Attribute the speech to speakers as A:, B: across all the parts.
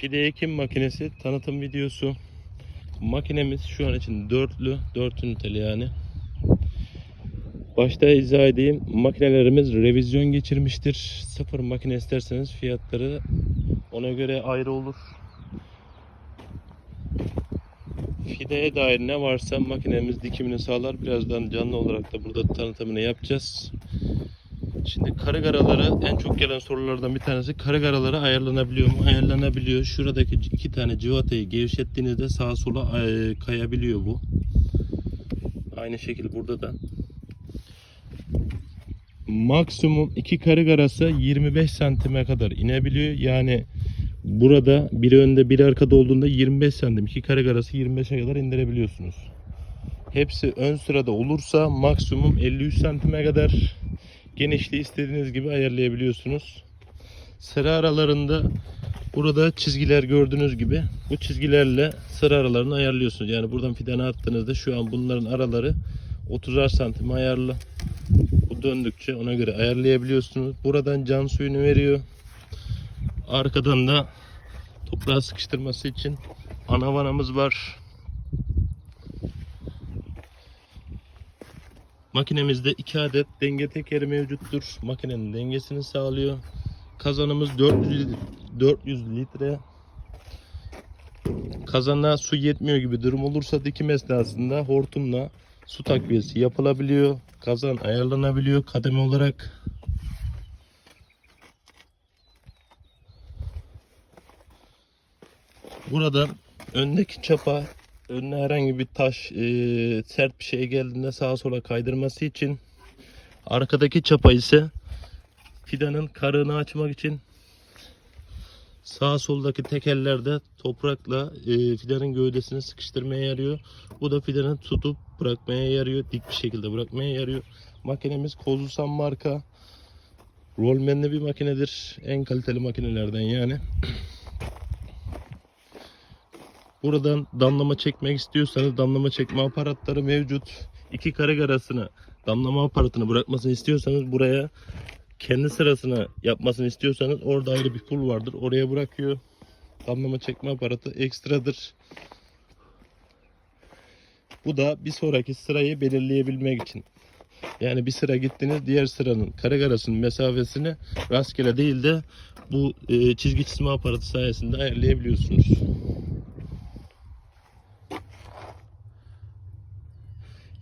A: Fide ekim makinesi tanıtım videosu. Makinemiz şu an için dörtlü, dört üniteli yani. Başta izah edeyim. Makinelerimiz revizyon geçirmiştir. Sıfır makine isterseniz fiyatları ona göre ayrı olur. Fideye dair ne varsa makinemiz dikimini sağlar. Birazdan canlı olarak da burada tanıtımını yapacağız. Şimdi karagaraları en çok gelen sorulardan bir tanesi karagaraları ayarlanabiliyor mu? Ayarlanabiliyor. Şuradaki iki tane civatayı gevşettiğinizde sağa sola kayabiliyor bu. Aynı şekilde burada da. Maksimum iki karıgarası 25 santime kadar inebiliyor. Yani burada biri önde biri arkada olduğunda 25 santim iki karıgarası 25'e kadar indirebiliyorsunuz. Hepsi ön sırada olursa maksimum 53 santime kadar genişliği istediğiniz gibi ayarlayabiliyorsunuz. Sıra aralarında burada çizgiler gördüğünüz gibi bu çizgilerle sıra aralarını ayarlıyorsunuz. Yani buradan fidanı attığınızda şu an bunların araları 30'ar santim ayarlı. Bu döndükçe ona göre ayarlayabiliyorsunuz. Buradan can suyunu veriyor. Arkadan da toprağı sıkıştırması için ana vanamız var. Makinemizde 2 adet denge tekeri mevcuttur. Makinenin dengesini sağlıyor. Kazanımız 400, lit- 400 litre. Kazana su yetmiyor gibi durum olursa dikim esnasında hortumla su takviyesi yapılabiliyor. Kazan ayarlanabiliyor kademe olarak. Burada öndeki çapa önüne herhangi bir taş, e, sert bir şey geldiğinde sağa sola kaydırması için arkadaki çapa ise fidanın karığını açmak için sağ soldaki tekerlerde toprakla e, fidanın gövdesini sıkıştırmaya yarıyor. Bu da fidanı tutup bırakmaya yarıyor. Dik bir şekilde bırakmaya yarıyor. Makinemiz Kozlusan marka. Rollman'li bir makinedir. En kaliteli makinelerden yani. Buradan damlama çekmek istiyorsanız damlama çekme aparatları mevcut. İki karı arasını damlama aparatını bırakmasını istiyorsanız buraya kendi sırasını yapmasını istiyorsanız orada ayrı bir pul vardır. Oraya bırakıyor. Damlama çekme aparatı ekstradır. Bu da bir sonraki sırayı belirleyebilmek için. Yani bir sıra gittiniz diğer sıranın kare arasının mesafesini rastgele değil de bu e, çizgi çizme aparatı sayesinde ayarlayabiliyorsunuz.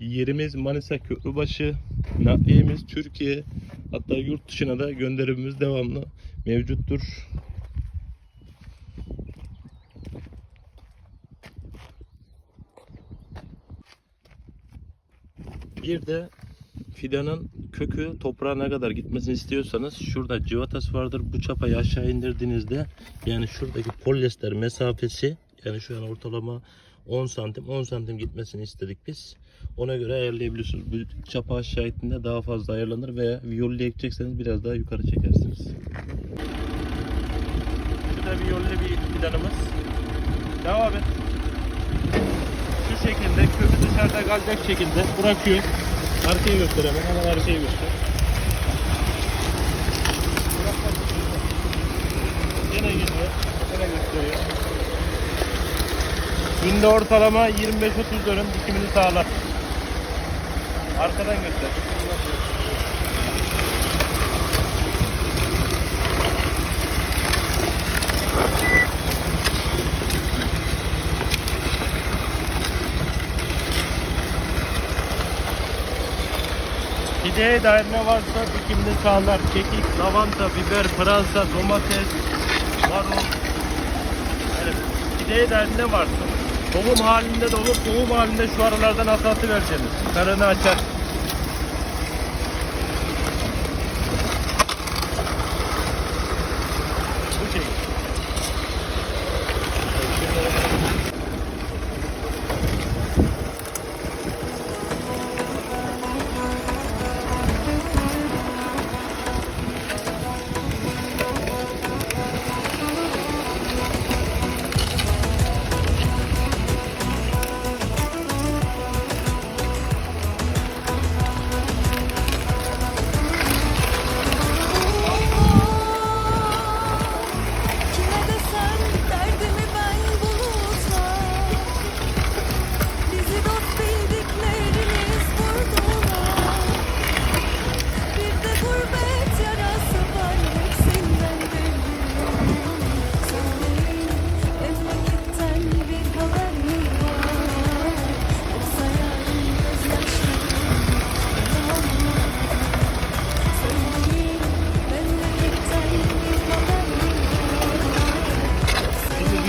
A: Yerimiz Manisa Köprübaşı. Nakliyemiz Türkiye. Hatta yurt dışına da gönderimimiz devamlı mevcuttur. Bir de fidanın kökü toprağa ne kadar gitmesini istiyorsanız şurada civatası vardır. Bu çapayı aşağı indirdiğinizde yani şuradaki polyester mesafesi yani şu an ortalama 10 santim 10 santim gitmesini istedik biz. Ona göre ayarlayabiliyorsunuz. Bu çapa aşağı ittiğinde daha fazla ayarlanır veya viyolli ekecekseniz biraz daha yukarı çekersiniz. Şurada viyolli bir fidanımız. Devam et. Şu şekilde kökü dışarıda kalacak şekilde bırakıyor. Arkayı göster hemen. Hemen arkayı göster. Yine gidiyor. Yine gösteriyor. Günde ortalama 25-30 dönüm dikimini sağlar. Arkadan göster. Fideye dair ne varsa dikimini sağlar. Kekik, lavanta, biber, pırasa, domates, marul. Evet. Fideye dair ne varsa. Tohum halinde de olur. Tohum halinde şu aralardan asatı vereceksiniz. Karını açar.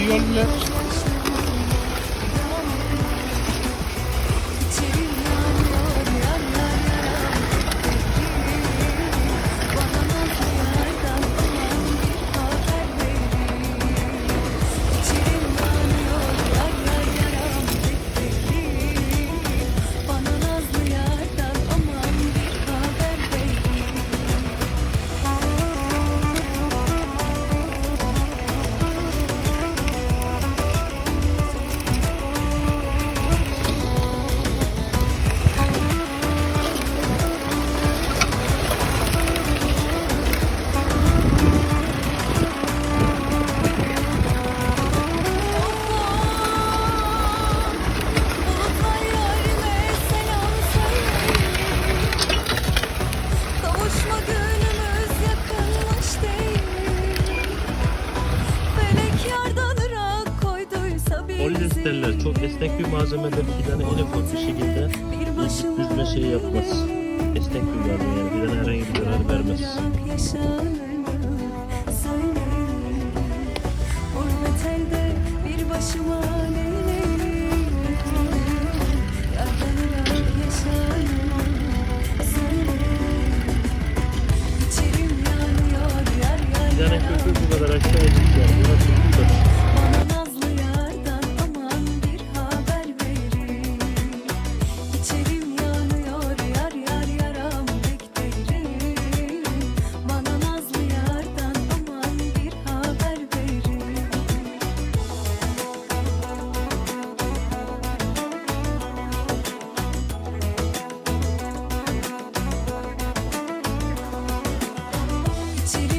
B: yeah. yani öyle bir
A: şekilde düzme şey yapmaz. Destek kullanıyor yani. Bir herhangi bir zarar vermez.
B: geçirir.